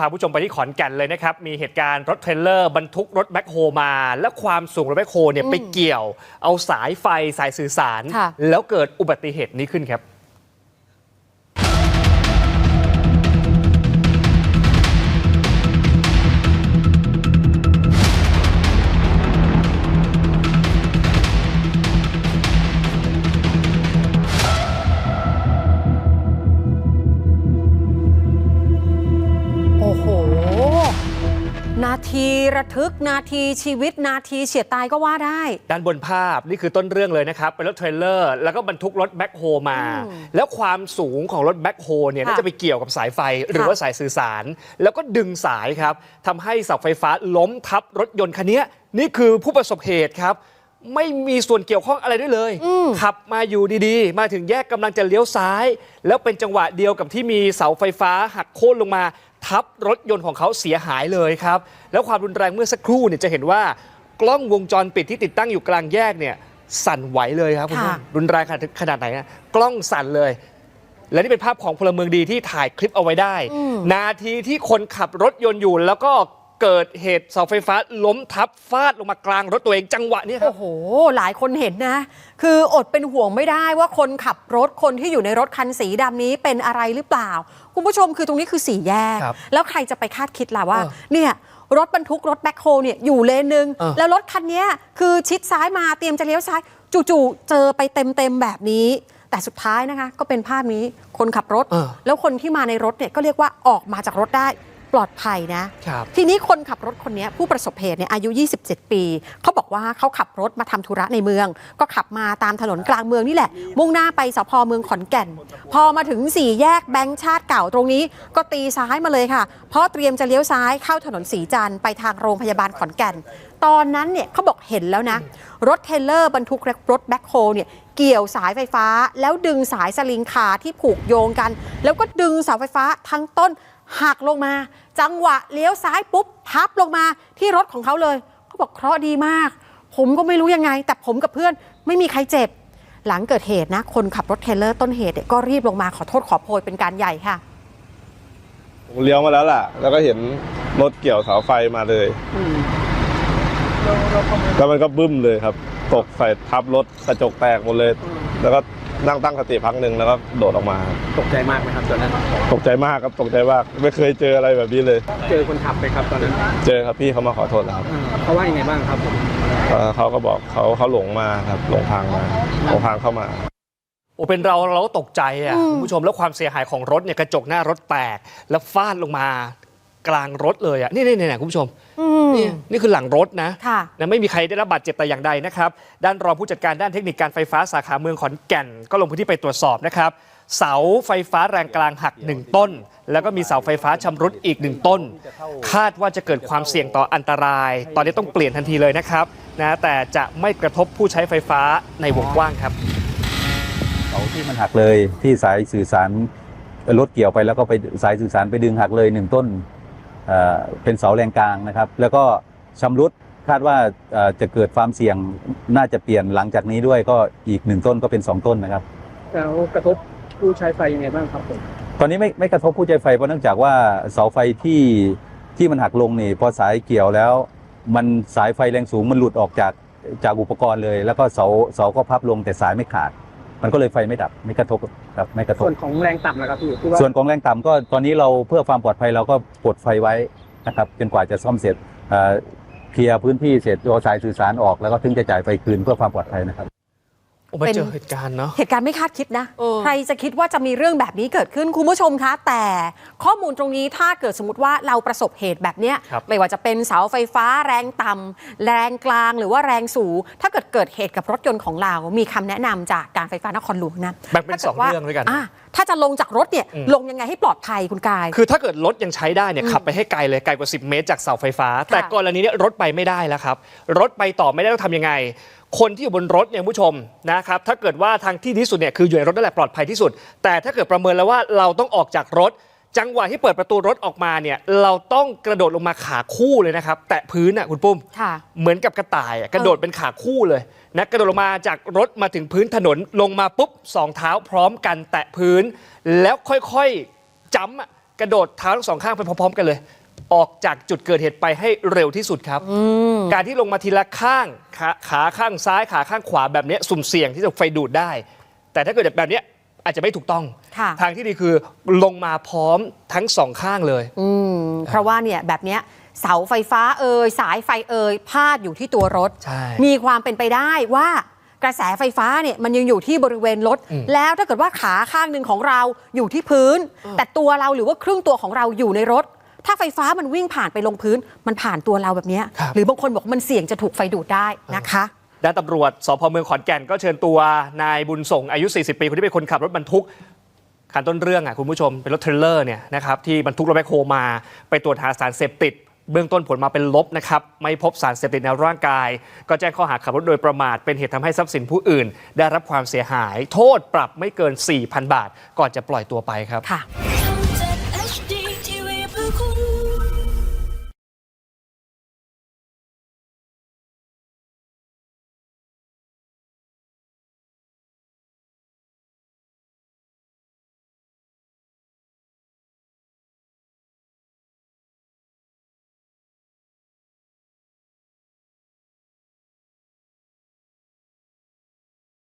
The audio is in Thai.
พาผู้ชมไปที่ขอนแก่นเลยนะครับ มีเหตุการณ์รถเทรลเลอร์บรรทุกรถแบ็คโฮมา และความสูงรถแบ็คโฮเนี่ยไปเกี่ยว เอาสายไฟสายสื่อสารค่ะแล้วเกิดอุบัติเหตุนี้ขึ้นครับ ระทึกนาทีชีวิตนาทีเฉียดตายก็ว่าได้ ด้านบนภาพนี่คือต้นเรื่องเลยนะครับ เป็นรถเทรลเลอร์ แล้วก็บรรทุกรถแบ็คโฮมา อืมแล้วความสูงของรถแบ็คโฮเนี่ยค่ะน่าจะไปเกี่ยวกับสายไฟหรือค่ะ ว่าสายสื่อสาร แล้วก็ดึงสายครับทำให้เสาไฟฟ้าล้มทับรถยนต์คันนี้นี่คือผู้ประสบเหตุครับ ไม่มีส่วนเกี่ยวข้องอะไรด้วยเลย ขับมาอยู่ดีๆ มาถึงแยกกำลังจะเลี้ยวซ้าย แล้วเป็นจังหวะเดียวกับที่มีเสาไฟฟ้าหักโค่นลงมา ทับรถยนต์ของเขาเสียหายเลยครับ แล้วความรุนแรงเมื่อสักครู่เนี่ยจะเห็นว่ากล้องวงจรปิดที่ติดตั้งอยู่กลางแยกเนี่ยสั่นไหวเลยครับคุณผู้ชมค่ะรุนแรงขนาดขนาดไหนนะกล้องสั่นเลย และนี่เป็นภาพของพลเมืองดีที่ถ่ายคลิปเอาไว้ได้นาทีที่คนขับรถยนต์อยู่ แล้วก็ เกิดเหตุเสาไฟฟ้าล้มทับฟาดลงมากลางรถตัวเองจังหวะนี้ครัโอ้บโห หลายคนเห็นนะ คืออดเป็นห่วงไม่ได้ว่าคนขับรถคนที่อยู่ในรถคันสีดำนี้เป็นอะไรหรือเปล่า คุณผู้ชมคือตรงนี้คือสี่แยกครับแล้วใครจะไปคาดคิดล่ะว่าเออเนี่ยรถบรรทุกรถแบ็คโฮเนี่ยอยู่เลนหนึ่งเออแล้วรถคันเนี้ยคือชิดซ้ายมาเตรียมจะเลี้ยวซ้าย จู่ๆเจอไปเต็มๆแบบนี้แต่สุดท้ายนะคะ ก็เป็นภาพนี้คนขับรถเออแล้วคนที่มาในรถเนี่ยก็เรียกว่าออกมาจากรถได้ ปลอดภัยนะครับทีนี้คนขับรถคนนี้ผู้ประสบเหตุเนี่ยอายุ 27 ปี เขาบอกว่าเขาขับรถมาทำธุระในเมือง ก็ขับมาตามถนนกลางเมืองนี่แหละ มุ่งหน้าไปสพเมืองขอนแก่น พอมาถึงสี่แยกแบงค์ชาติเก่าตรงนี้ ก็ตีซ้ายมาเลยค่ะ เพราะเตรียมจะเลี้ยวซ้ายเข้าถนนสีจันทร์ไปทางโรงพยาบาลขอนแก่น ตอนนั้นเนี่ยเขาบอกเห็นแล้วนะ รถเทรลเลอร์บรรทุกรถแบ็คโฮเนี่ย เกี่ยวสายไฟฟ้า แล้วดึงสายสลิงคาที่ผูกโยงกัน แล้วก็ดึงเสาไฟฟ้าทั้งต้นหักลงมา จังหวะเลี้ยวซ้ายปุ๊บทับลงมาที่รถของเขาเลยเขาบอกเคราะห์ดีมาก ผมก็ไม่รู้ยังไง แต่ผมกับเพื่อนไม่มีใครเจ็บ หลังเกิดเหตุนะ คนขับรถเทรลเลอร์ต้นเหตุเนี่ยก็รีบลงมาขอโทษขอโพยเป็นการใหญ่ค่ะ ผมเลี้ยวมาแล้วล่ะ แล้วก็เห็นรถเกี่ยวเสาไฟมาเลย แล้วมันก็บึ้มเลยครับ ตกใส่ทับรถกระจกแตกหมดเลย แล้วก็นั่งตั้งสติพักหนึ่งแล้วก็โดดออกมาครับตกใจมากไหมครับตอนนั้นตกใจมากครับตกใจมากไม่เคยเจออะไรแบบนี้เลย เจอคนขับไปครับตอนนั้นเจอครับพี่เขามาขอโทษแล้วครับเขาว่ายังไงบ้างครับผม เอ่อเขาก็บอกเขาเขาหลงมาครับหลงทางมาหลงทางเข้ามา โอ้เป็นเราเราก็ตกใจอะอืมคุณผู้ชมแล้วความเสียหายของรถเนี่ยกระจกหน้ารถแตก แล้วฟาดลงมากลางรถเลยอะนี่นี่นี่คุณผู้ชม อืม นี่นี่คือหลังรถนะค่ะนะไม่มีใครได้รับบาดเจ็บแต่อย่างใดนะครับ ด้านรองผู้จัดการด้านเทคนิคการไฟฟ้าสาขาเมืองขอนแก่น ก็ลงพื้นที่ไปตรวจสอบนะครับเสาไฟฟ้าแรงกลางหักหนึ่งต้น แล้วก็มีเสาไฟฟ้าชำรุดอีกหนึ่งต้น คาดว่าจะเกิดความเสี่ยงต่ออันตราย ตอนนี้ต้องเปลี่ยนทันทีเลยนะครับนะแต่จะไม่กระทบผู้ใช้ไฟฟ้าในวงกว้างครับเสาที่มันหักเลยที่สายสื่อสารรถเกี่ยวไปแล้วก็ไปสายสื่อสารไปดึงหักเลยหนึ่งต้น เอ่อเป็นเสาแรงกลางนะครับ แล้วก็ชำรุดคาดว่าเอ่อจะเกิดความเสี่ยงน่าจะเปลี่ยนหลังจากนี้ด้วยก็อีกหนึ่งต้นก็เป็นสองต้นนะครับแล้วกระทบผู้ใช้ไฟยังไงบ้างครับผมตอนนี้ไม่ไม่กระทบผู้ใช้ไฟเพราะเนื่องจากว่าเสาไฟที่ที่มันหักลงนี่พอสายเกี่ยวแล้ว มันสายไฟแรงสูงมันหลุดออกจากจากอุปกรณ์เลย แล้วก็เสาเสาก็พับลงแต่สายไม่ขาด มันก็เลยไฟไม่ดับไม่กระทบครับไม่กระทบส่วนของแรงต่ำนะครับพี่ที่ว่าส่วนของแรงต่ำก็ตอนนี้เราเพื่อความปลอดภัยเราก็ปลดไฟไว้นะครับจนกว่าจะซ่อมเสร็จเอ่อเคลียร์พื้นที่เสร็จเอาสายสื่อสารออกแล้วก็ถึงจะจ่ายไฟคืนเพื่อความปลอดภัยนะครับโอ้ มาเป็นเจอเหตุการณ์เนาะเหตุการณ์ไม่คาดคิดนะเออใครจะคิดว่าจะมีเรื่องแบบนี้เกิดขึ้นคุณผู้ชมคะ แต่ข้อมูลตรงนี้ถ้าเกิดสมมติว่าเราประสบเหตุแบบเนี้ยครับไม่ว่าจะเป็นเสาไฟฟ้าแรงต่ำแรงกลางหรือว่าแรงสูง ถ้าเกิดเกิดเหตุกับรถยนต์ของเรามีคำแนะนำจากการไฟฟ้านครหลวงนะแบ่งเป็นถ้าสกิองว่าเรื่องด้วยกันะถ้าจะลงจากรถเนี่ยอืมลงยังไงให้ปลอดภัยคุณกาย คือถ้าเกิดรถยังใช้ได้เนี่ยอืมขับไปให้ไกลเลยไกลกว่า 10 เมตรจากเสาไฟฟ้า แต่กรณีเนี้ยรถไปไม่ได้แล้วครับรถไปต่อไม่ได้ต้องทำยังไง คนที่อยู่บนรถเนี่ยคุณผู้ชมนะครับถ้าเกิดว่าทางที่ดีที่สุดเนี่ยคืออยู่ในรถนั่นแหละปลอดภัยที่สุด แต่ถ้าเกิดประเมินแล้วว่าเราต้องออกจากรถ จังหวะที่เปิดประตูรถออกมาเนี่ยเราต้องกระโดดลงมาขาคู่เลยนะครับ แตะพื้นอะคุณปุ้ม ค่ะ เหมือนกับกระต่ายอะกระโดดเป็นขาคู่เลยนะกระโดดลงมาจากรถมาถึงพื้นถนนลงมาปุ๊บสองเท้าพร้อมกันแตะพื้น แล้วค่อยๆจ้ำอะกระโดดเท้าทั้งสองข้างไปพร้อมๆกันเลย ออกจากจุดเกิดเหตุไปให้เร็วที่สุดครับ การที่ลงมาทีละข้างขาขาข้างซ้ายขาข้างขวาแบบเนี้ยสุ่มเสี่ยงที่จะไฟดูดได้ แต่ถ้าเกิดแบบเนี้ยอาจจะไม่ถูกต้องค่ะทางที่ดีคือลงมาพร้อมทั้งสองข้างเลยอืมเพราะว่าเนี่ยแบบเนี้ยเสาไฟฟ้าเอ่ยสายไฟเอ่ยพาดอยู่ที่ตัวรถใช่มีความเป็นไปได้ว่ากระแสไฟฟ้าเนี่ยมันยังอยู่ที่บริเวณรถ แล้วถ้าเกิดว่าขาข้างหนึ่งของเราอยู่ที่พื้น แต่ตัวเราหรือว่าครึ่งตัวของเราอยู่ในรถ ถ้าไฟฟ้ามันวิ่งผ่านไปลงพื้น มันผ่านตัวเราแบบเนี้ยครับหรือบางคนบอกว่ามันเสี่ยงจะถูกไฟดูดได้นะคะด้านตำรวจสพเมืองขอนแก่นก็เชิญตัวนายบุญส่งอายุ 40 ปี คนที่เป็นคนขับรถบรรทุกคันต้นเรื่องอะคุณผู้ชมเป็นรถเทรลเลอร์เนี่ยนะครับที่บรรทุกรถแบคโฮมาไปตรวจหาสารเสพติด เบื้องต้นผลมาเป็นลบนะครับไม่พบสารเสพติดในร่างกาย ก็แจ้งข้อหาขับรถโดยประมาท เป็นเหตุทำให้ทรัพย์สินผู้อื่น ได้รับความเสียหาย โทษปรับไม่เกิน 4,000 บาท ก่อนจะปล่อยตัวไปครับค่ะ